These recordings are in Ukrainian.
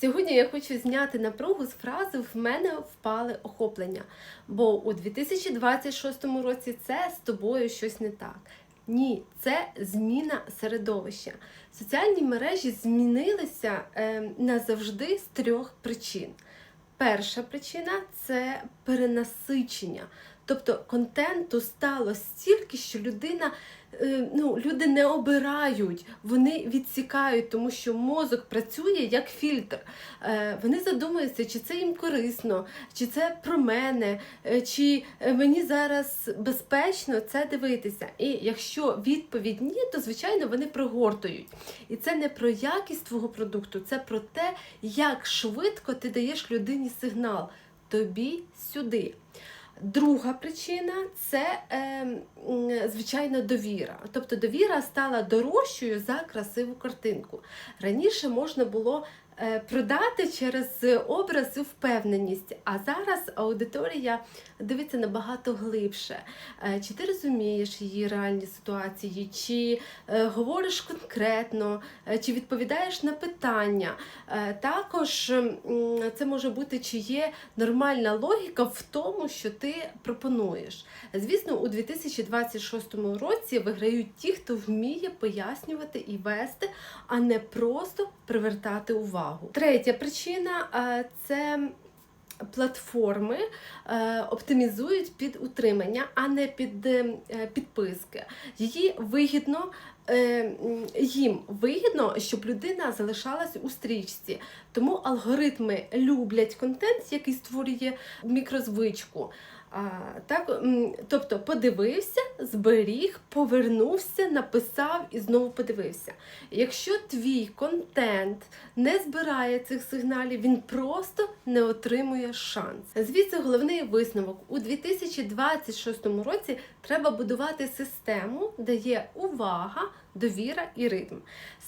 Сьогодні я хочу зняти напругу з фрази В мене впали охоплення. Бо у 2026 році це з тобою щось не так. Ні, це зміна середовища. Соціальні мережі змінилися е, назавжди з трьох причин. Перша причина це перенасичення. Тобто контенту стало стільки, що людина, е, ну, люди не обирають, вони відсікають, тому що мозок працює як фільтр. Е, Вони задумуються, чи це їм корисно, чи це про мене, е, чи мені зараз безпечно це дивитися. І якщо відповідь ні, то звичайно вони прогортують. І це не про якість твого продукту, це про те, як швидко ти даєш людині сигнал тобі сюди. Друга причина це е, звичайно довіра. Тобто довіра стала дорожчою за красиву картинку. Раніше можна було продати через образ і впевненість, а зараз аудиторія дивиться набагато глибше. Е, Чи ти розумієш її реальні ситуації, чи е, говориш конкретно, е, чи відповідаєш на питання. Е, Також це може бути, чи є нормальна логіка в тому, що ти пропонуєш. Звісно, у 2026 році виграють ті, хто вміє пояснювати і вести, а не просто привертати увагу. Третя причина е, це. Платформи е, оптимізують під утримання, а не під е, підписки. Її вигідно, їм вигідно, щоб людина залишалась у стрічці. Тому алгоритми люблять контент, який створює мікрозвичку. А, так, тобто подивився, зберіг, повернувся, написав і знову подивився. Якщо твій контент не збирає цих сигналів, він просто не отримує шанс. Звідси головний висновок у 2026 році треба будувати систему, де є увага, довіра і ритм.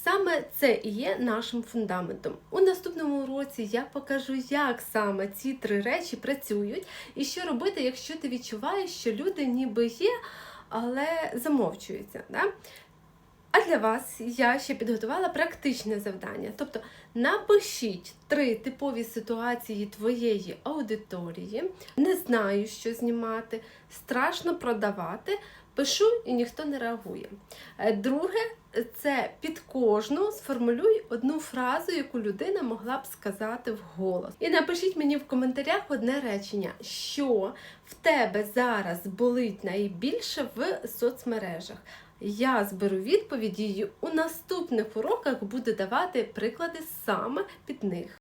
Саме це і є нашим фундаментом. У наступному році я покажу, як саме ці три речі працюють, і що робити, якщо ти відчуваєш, що люди ніби є, але замовчуються. Да? А для вас я ще підготувала практичне завдання. Тобто напишіть три типові ситуації твоєї аудиторії. Не знаю, що знімати, страшно продавати. Пишу і ніхто не реагує. Е, Друге, це під кожну сформулюй одну фразу, яку людина могла б сказати вголос. І напишіть мені в коментарях одне речення, що в тебе зараз болить найбільше в соцмережах. Я зберу відповіді і у наступних уроках буду давати приклади саме під них.